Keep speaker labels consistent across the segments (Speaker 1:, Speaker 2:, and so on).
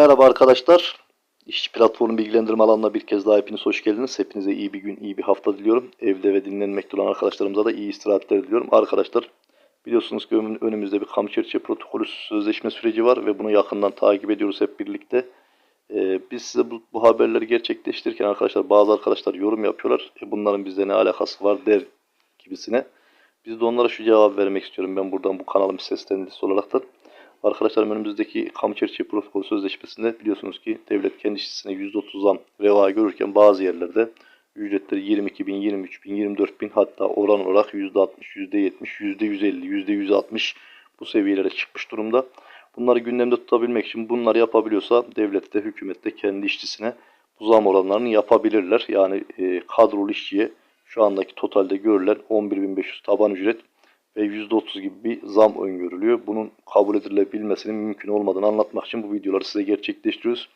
Speaker 1: Merhaba arkadaşlar. İşçi platformu bilgilendirme alanına bir kez daha hepiniz hoş geldiniz. Hepinize iyi bir gün, iyi bir hafta diliyorum. Evde ve dinlenmekte olan arkadaşlarımıza da iyi istirahatler diliyorum. Arkadaşlar biliyorsunuz ki ön- önümüzde bir kamu çerçeve protokolü sözleşme süreci var ve bunu yakından takip ediyoruz hep birlikte. Ee, biz size bu, bu haberleri gerçekleştirirken arkadaşlar bazı arkadaşlar yorum yapıyorlar. E, bunların bizle ne alakası var der gibisine. Biz de onlara şu cevap vermek istiyorum ben buradan bu kanalın seslendirisi olaraktan. Arkadaşlar önümüzdeki kamu çerçeve protokol sözleşmesinde biliyorsunuz ki devlet kendi işçisine %30 zam reva görürken bazı yerlerde ücretleri 22 bin, 23 bin, 24 bin hatta oran olarak %60, %70, %150, %160 bu seviyelere çıkmış durumda. Bunları gündemde tutabilmek için bunları yapabiliyorsa devlet de hükümet de kendi işçisine bu zam oranlarını yapabilirler. Yani e, kadrolu işçiye şu andaki totalde görülen 11.500 taban ücret ve %30 gibi bir zam öngörülüyor. Bunun kabul edilebilmesinin mümkün olmadığını anlatmak için bu videoları size gerçekleştiriyoruz.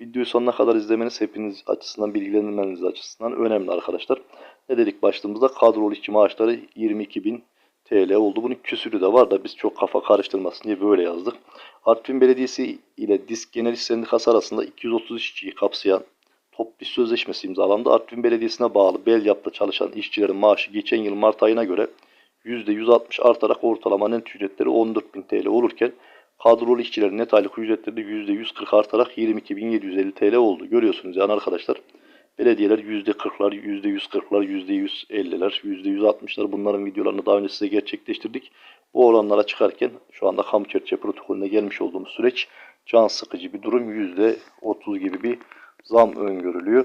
Speaker 1: Videoyu sonuna kadar izlemeniz hepiniz açısından bilgilendirmeniz açısından önemli arkadaşlar. Ne dedik başlığımızda kadrolu işçi maaşları 22.000 TL oldu. Bunun küsürü de var da biz çok kafa karıştırmasın diye böyle yazdık. Artvin Belediyesi ile Disk Genel İş Sendikası arasında 230 işçiyi kapsayan top bir sözleşmesi imzalandı. Artvin Belediyesi'ne bağlı Belyap'ta çalışan işçilerin maaşı geçen yıl Mart ayına göre %160 artarak ortalama net ücretleri 14.000 TL olurken kadrolu işçilerin net aylık ücretleri de %140 artarak 22.750 TL oldu. Görüyorsunuz yani arkadaşlar belediyeler %40'lar, %140'lar, %150'ler, %160'lar bunların videolarını daha önce size gerçekleştirdik. Bu oranlara çıkarken şu anda kamu çerçeve protokolüne gelmiş olduğumuz süreç can sıkıcı bir durum. %30 gibi bir zam öngörülüyor.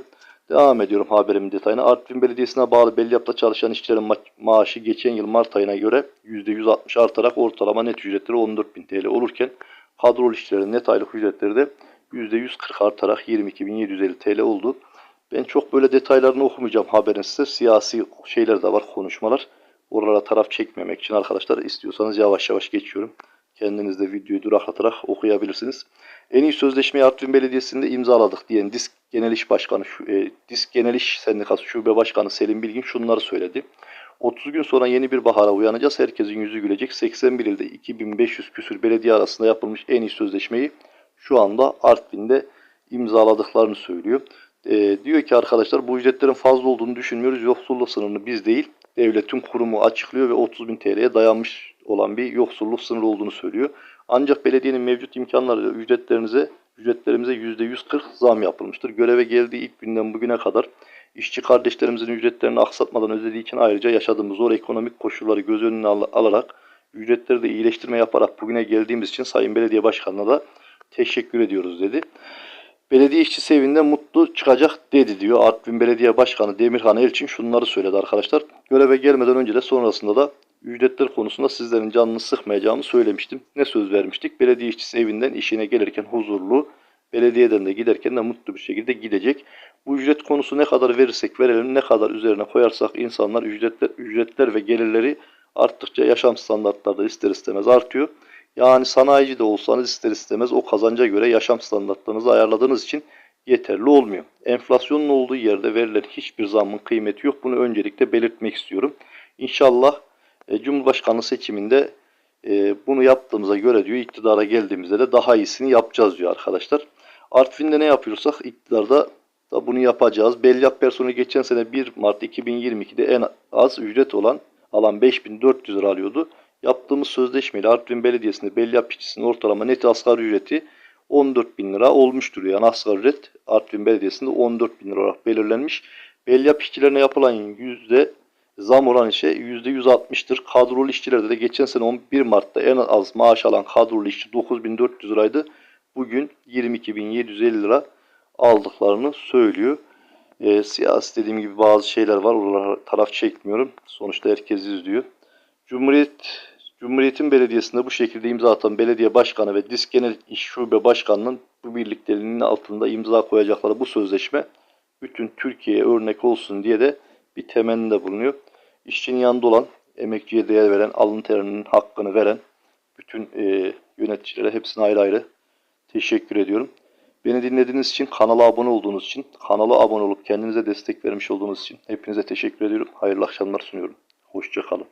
Speaker 1: Devam ediyorum haberimin detayına. Artvin Belediyesi'ne bağlı Belyap'ta çalışan işçilerin ma- maaşı geçen yıl Mart ayına göre %160 artarak ortalama net ücretleri 14.000 TL olurken kadrolu işçilerin net aylık ücretleri de %140 artarak 22.750 TL oldu. Ben çok böyle detaylarını okumayacağım haberin size. Siyasi şeyler de var, konuşmalar. Oralara taraf çekmemek için arkadaşlar istiyorsanız yavaş yavaş geçiyorum. Kendiniz de videoyu duraklatarak okuyabilirsiniz. En iyi sözleşmeyi Artvin Belediyesi'nde imzaladık diyen Disk Genel İş Başkanı, e, Disk Genel İş Sendikası Şube Başkanı Selim Bilgin şunları söyledi. 30 gün sonra yeni bir bahara uyanacağız. Herkesin yüzü gülecek. 81 ilde 2500 küsür belediye arasında yapılmış en iyi sözleşmeyi şu anda Artvin'de imzaladıklarını söylüyor. E, diyor ki arkadaşlar bu ücretlerin fazla olduğunu düşünmüyoruz. Yoksulluk sınırını biz değil devletin kurumu açıklıyor ve 30 bin TL'ye dayanmış olan bir yoksulluk sınırı olduğunu söylüyor. Ancak belediyenin mevcut imkanlarıyla ücretlerinize ücretlerimize %140 zam yapılmıştır. Göreve geldiği ilk günden bugüne kadar işçi kardeşlerimizin ücretlerini aksatmadan ödediği için ayrıca yaşadığımız zor ekonomik koşulları göz önüne al- alarak ücretleri de iyileştirme yaparak bugüne geldiğimiz için Sayın Belediye Başkanı'na da teşekkür ediyoruz dedi. Belediye işçisi evinden mutlu çıkacak dedi diyor. Artvin Belediye Başkanı Demirhan Elçin şunları söyledi arkadaşlar. Göreve gelmeden önce de sonrasında da ücretler konusunda sizlerin canını sıkmayacağımı söylemiştim. Ne söz vermiştik? Belediye işçisi evinden işine gelirken huzurlu, belediyeden de giderken de mutlu bir şekilde gidecek. Bu ücret konusu ne kadar verirsek verelim, ne kadar üzerine koyarsak insanlar ücretler, ücretler ve gelirleri arttıkça yaşam standartları da ister istemez artıyor. Yani sanayici de olsanız ister istemez o kazanca göre yaşam standartlarınızı ayarladığınız için yeterli olmuyor. Enflasyonun olduğu yerde verilen hiçbir zammın kıymeti yok. Bunu öncelikle belirtmek istiyorum. İnşallah e, Cumhurbaşkanlığı seçiminde e, bunu yaptığımıza göre diyor iktidara geldiğimizde de daha iyisini yapacağız diyor arkadaşlar. Artvin'de ne yapıyorsak iktidarda da bunu yapacağız. Belyap personeli geçen sene 1 Mart 2022'de en az ücret olan alan 5400 lira alıyordu. Yaptığımız sözleşmeyle Artvin Belediyesi'nde Belyap işçisinin ortalama net asgari ücreti 14 bin lira olmuştur. Yani asgari ücret Artvin Belediyesi'nde 14 bin lira olarak belirlenmiş. Belyap işçilerine yapılan yüzde zam oran ise %160'tır. Kadrolu işçilerde de geçen sene 11 Mart'ta en az maaş alan kadrolu işçi 9400 liraydı. Bugün 22.750 lira aldıklarını söylüyor. E, siyasi dediğim gibi bazı şeyler var. Oralara taraf çekmiyorum. Sonuçta herkes izliyor. Cumhuriyet Cumhuriyet'in belediyesinde bu şekilde imza atan belediye başkanı ve Disk Genel İş Şube Başkanı'nın bu birlikteliğinin altında imza koyacakları bu sözleşme bütün Türkiye'ye örnek olsun diye de bir temennide bulunuyor. İşçinin yanında olan, emekçiye değer veren, alın terinin hakkını veren bütün e, yöneticilere hepsine ayrı ayrı teşekkür ediyorum. Beni dinlediğiniz için, kanala abone olduğunuz için, kanala abone olup kendinize destek vermiş olduğunuz için hepinize teşekkür ediyorum. Hayırlı akşamlar sunuyorum. Hoşça kalın.